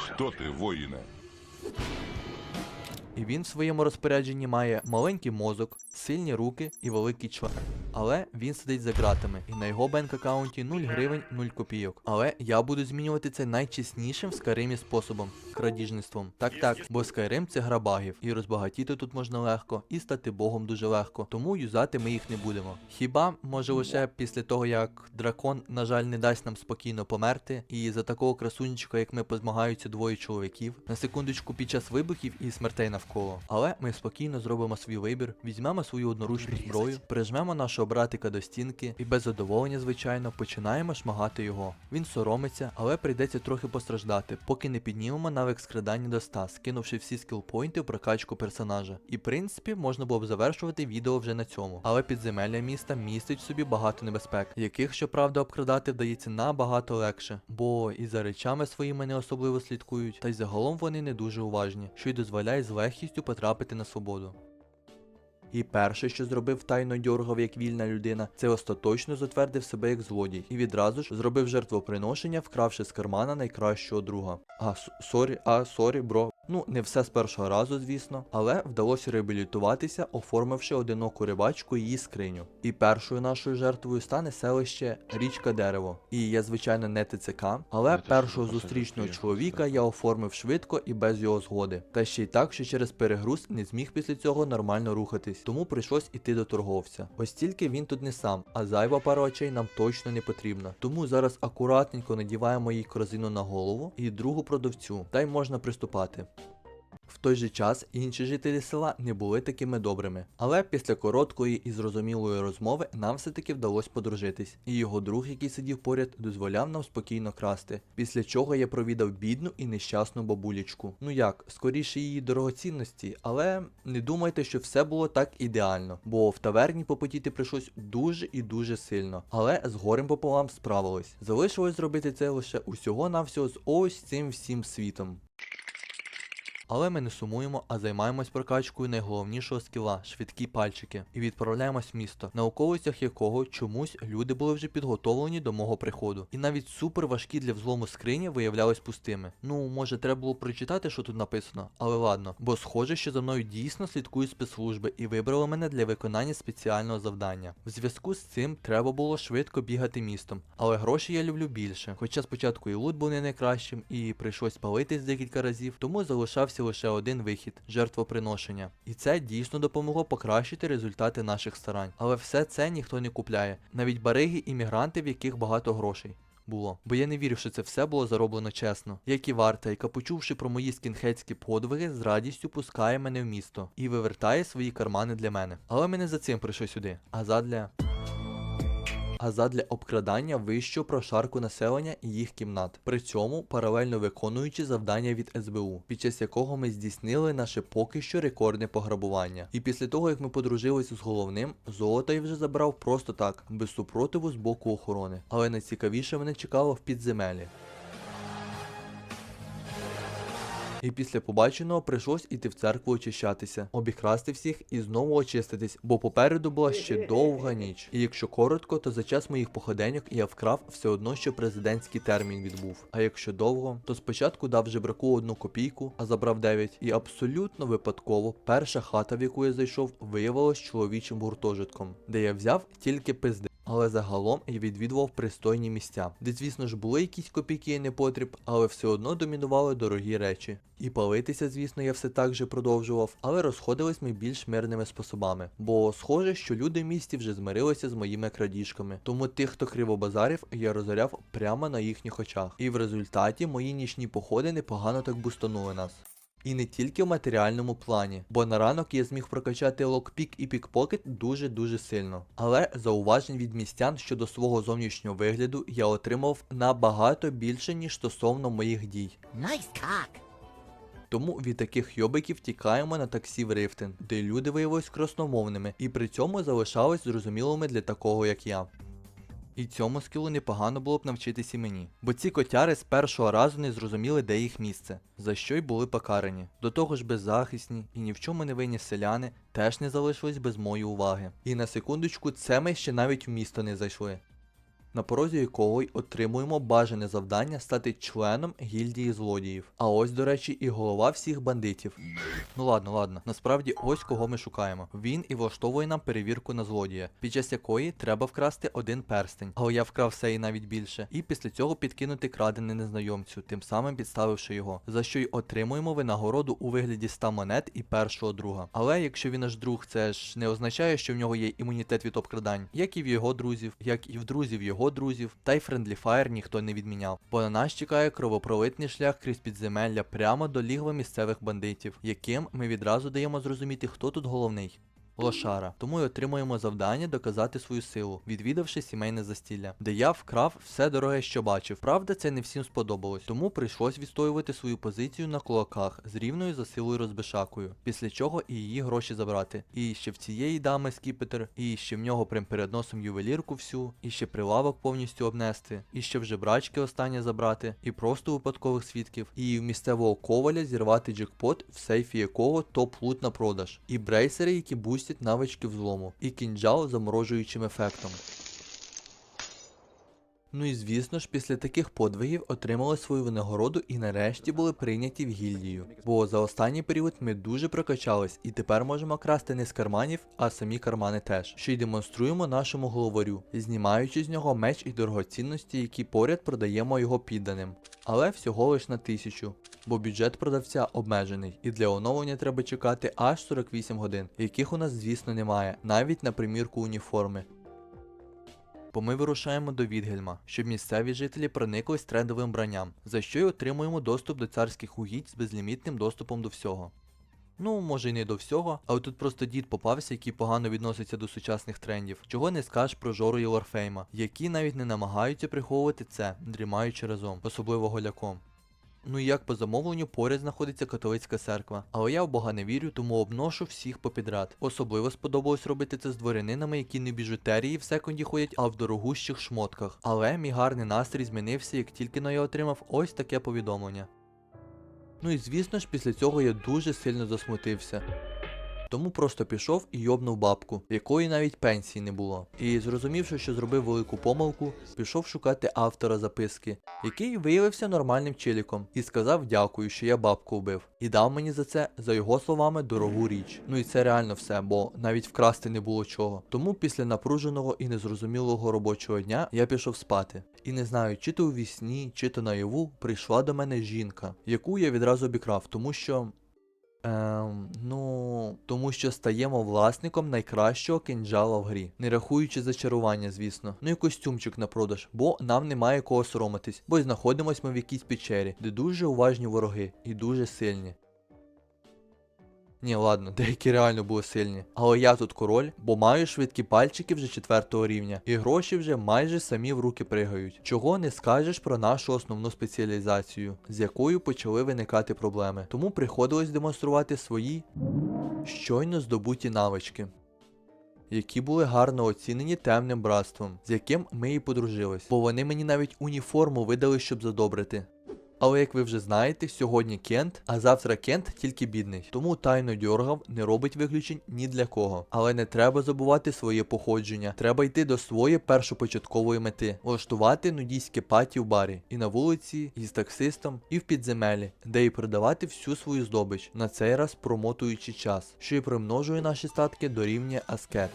Хто ти, воїне? І він в своєму розпорядженні має маленький мозок, сильні руки і великий член. Але він сидить за ґратами, і на його бенк аккаунті 0 гривень 0 копійок. Але я буду змінювати це найчеснішим в Скайримі способом крадіжництвом. Так так, бо Скайрим це гра багів, і розбагатіти тут можна легко, і стати богом дуже легко, тому юзати ми їх не будемо. Хіба може лише після того, як дракон, на жаль, не дасть нам спокійно померти, і за такого красунчика, як ми, позмагаються двоє чоловіків, на секундочку під час вибухів і смертей навколо. Але ми спокійно зробимо свій вибір, візьмемо свою одноручну зброю, прижмемо нашого братика до стінки і без задоволення, звичайно, починаємо шмагати його. Він соромиться, але прийдеться трохи постраждати, поки не піднімемо навик скрадання до 100, скинувши всі скілпойнти в прокачку персонажа. І в принципі можна було б завершувати відео вже на цьому. Але підземелля міста містить в собі багато небезпек, яких, щоправда, обкрадати вдається набагато легше, бо і за речами своїми не особливо слідкують, та й загалом вони не дуже уважні, що й дозволяє з легкістю потрапити на свободу. І перше, що зробив тайно дьоргав як вільна людина, це остаточно затвердив себе як злодій і відразу ж зробив жертвоприношення, вкравши з кармана найкращого друга. А сорі, а сорі, бро. Ну, не все з першого разу, звісно, але вдалося реабілітуватися, оформивши одиноку рибачку і її скриню. І першою нашою жертвою стане селище Річка Дерево. І я, звичайно, не ТЦК, але Ну, це першого зустрічного чоловіка я оформив швидко і без його згоди. Та ще й так, що через перегруз не зміг після цього нормально рухатись, тому прийшлось іти до торговця. Ось тільки він тут не сам, а зайва пара очей нам точно не потрібна. Тому зараз акуратненько надіваємо їй корзину на голову і другу продавцю, та й можна приступати. В той же час інші жителі села не були такими добрими. Але після короткої і зрозумілої розмови нам все-таки вдалося подружитись, і його друг, який сидів поряд, дозволяв нам спокійно красти. Після чого я провідав бідну і нещасну бабулечку. Ну як, скоріше її дорогоцінності, але не думайте, що все було так ідеально, бо в таверні попотіти прийшлось дуже і дуже сильно. Але з горем пополам справились. Залишилось зробити це лише усього навсього з ось цим всім світом. Але ми не сумуємо, а займаємось прокачкою найголовнішого скіла швидкі пальчики, і відправляємось в місто, на околицях якого чомусь люди були вже підготовлені до мого приходу. І навіть супер важкі для взлому скрині виявлялись пустими. Ну, може, треба було прочитати, що тут написано, але ладно, бо схоже, що за мною дійсно слідкують спецслужби і вибрали мене для виконання спеціального завдання. В зв'язку з цим треба було швидко бігати містом, але гроші я люблю більше. Хоча спочатку і лут був не найкращим, і прийшлось палитись декілька разів, тому залишався лише один вихід жертвоприношення. І це дійсно допомогло покращити результати наших старань. Але все це ніхто не купляє, навіть бариги іммігранти, в яких багато грошей. Було, бо я не вірив, що це все було зароблено чесно. Як і варта, яка почувши про мої скінхедські подвиги, з радістю пускає мене в місто і вивертає свої кармани для мене. Але ми не за цим прийшли сюди, а задля а задля обкрадання вищого прошарку населення і їх кімнат, при цьому паралельно виконуючи завдання від СБУ, під час якого ми здійснили наше поки що рекордне пограбування. І після того, як ми подружилися з головним, золото я вже забрав просто так, без супротиву з боку охорони. Але найцікавіше мене чекало в підземелі. І після побаченого прийшлось іти в церкву очищатися, обікрасти всіх і знову очиститись, бо попереду була ще довга ніч. І якщо коротко, то за час моїх походеньок я вкрав все одно, що президентський термін відбув. А якщо довго, то спочатку дав жебраку одну копійку, а забрав 9. І абсолютно випадково перша хата, в яку я зайшов, виявилась чоловічим гуртожитком, де я взяв тільки пизди. Але загалом я відвідував пристойні місця, де, звісно ж, були якісь копійки і непотріб, але все одно домінували дорогі речі. І палитися, звісно, я все так же продовжував, але розходились ми більш мирними способами. Бо схоже, що люди в місті вже змирилися з моїми крадіжками. Тому тих, хто криво базарив, я розоряв прямо на їхніх очах. І в результаті мої нічні походи непогано так бустанули нас. І не тільки в матеріальному плані, бо на ранок я зміг прокачати локпік і пікпокет дуже-дуже сильно. Але зауважень від містян щодо свого зовнішнього вигляду я отримав набагато більше, ніж стосовно моїх дій. Nice cock. Тому від таких йобиків тікаємо на таксі в Рифтен, де люди виявились красномовними і при цьому залишались зрозумілими для такого як я. І цьому скілу непогано було б навчитись і мені, бо ці котяри з першого разу не зрозуміли, де їх місце, за що й були покарані. До того ж беззахисні і ні в чому не винні селяни теж не залишились без моєї уваги. І на секундочку, це ми ще навіть в місто не зайшли. На порозі якого й отримуємо бажане завдання стати членом гільдії злодіїв. А ось, до речі, і голова всіх бандитів. Ну ладно, ладно. Насправді ось кого ми шукаємо. Він і влаштовує нам перевірку на злодія, під час якої треба вкрасти один перстень. Але я вкрав все і навіть більше. І після цього підкинути крадене незнайомцю, тим самим підставивши його, за що й отримуємо винагороду у вигляді 100 монет і першого друга. Але якщо він наш друг, це ж не означає, що в нього є імунітет від обкрадань, як і в його друзів, як і в друзів його друзів, та й Friendly Fire ніхто не відміняв. Бо на нас чекає кровопролитний шлях крізь підземелля прямо до лігва місцевих бандитів, яким ми відразу даємо зрозуміти, хто тут головний. Лошара, тому й отримуємо завдання доказати свою силу, відвідавши сімейне застілля, де я вкрав все дороге, що бачив. Правда, це не всім сподобалось, тому прийшлось відстоювати свою позицію на кулаках з рівною за силою розбишакою, після чого і її гроші забрати. І ще в цієї дами скіпетр, і ще в нього прям перед носом ювелірку всю, і ще прилавок повністю обнести, і ще вже брачки останнє забрати, і просто випадкових свідків, і в місцевого коваля зірвати джекпот, в сейфі якого топ-лут на продаж, і брейсери, які бустять навички взлому, і кінджал з заморожуючим ефектом. Ну і звісно ж, після таких подвигів отримали свою винагороду і нарешті були прийняті в гільдію. Бо за останній період ми дуже прокачались і тепер можемо красти не з карманів, а самі кармани теж, що й демонструємо нашому головарю, знімаючи з нього меч і дорогоцінності, які поряд продаємо його підданим. Але всього лиш на тисячу. Бо бюджет продавця обмежений, і для оновлення треба чекати аж 48 годин, яких у нас, звісно, немає, навіть на примірку уніформи. Бо ми вирушаємо до Відгельма, щоб місцеві жителі прониклись трендовим бранням, за що й отримуємо доступ до царських угідь з безлімітним доступом до всього. Ну, може й не до всього, але тут просто дід попався, який погано відноситься до сучасних трендів, чого не скажеш про Жору і Лорфейма, які навіть не намагаються приховувати це, дрімаючи разом, особливо голяком. Ну і як по замовленню поряд знаходиться католицька церква, але я в Бога не вірю, тому обношу всіх попідряд. Особливо сподобалось робити це з дворянинами, які не біжутерії в секунді ходять, а в дорогущих шмотках. Але мій гарний настрій змінився, як тільки но я отримав ось таке повідомлення. Ну і звісно ж, після цього я дуже сильно засмутився. Тому просто пішов і йобнув бабку, якої навіть пенсії не було. І зрозумівши, що зробив велику помилку, пішов шукати автора записки, який виявився нормальним челіком, і сказав дякую, що я бабку вбив. І дав мені за це, за його словами, дорогу річ. Ну і це реально все, бо навіть вкрасти не було чого. Тому після напруженого і незрозумілого робочого дня я пішов спати. І не знаю, чи то у вісні, чи то наяву прийшла до мене жінка, яку я відразу обікрав, тому що. Ем, ну, тому що стаємо власником найкращого кинджала в грі, не рахуючи зачарування, звісно. Ну і костюмчик на продаж, бо нам немає кого соромитись, бо й знаходимось ми в якійсь печері, де дуже уважні вороги і дуже сильні. Ні, ладно, деякі реально були сильні. Але я тут король, бо маю швидкі пальчики вже четвертого рівня, і гроші вже майже самі в руки пригають. Чого не скажеш про нашу основну спеціалізацію, з якою почали виникати проблеми. Тому приходилось демонструвати свої щойно здобуті навички. Які були гарно оцінені темним братством, з яким ми і подружились, бо вони мені навіть уніформу видали, щоб задобрити. Але як ви вже знаєте, сьогодні Кент, а завтра Кент тільки бідний. Тому тайно дьоргав не робить виключень ні для кого. Але не треба забувати своє походження. Треба йти до своєї першопочаткової мети, влаштувати нудійське паті в барі, і на вулиці, і з таксистом, і в підземелі, де і продавати всю свою здобич, на цей раз промотуючи час, що і примножує наші статки до рівня аскет.